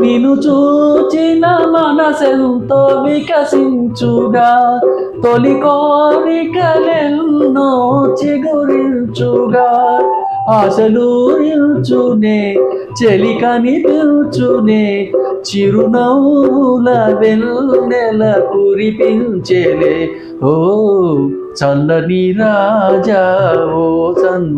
నిన్ను చూచిన మనసెంతో వికసించుగా తొలి కోరికలెన్నో చిగురించుగా. ఆశలూరించునే చెలి కనిపించునే చిరునవ్వుల వెన్నెల కురిపించేలే. ఓ చల్లని రాజా ఓ చంద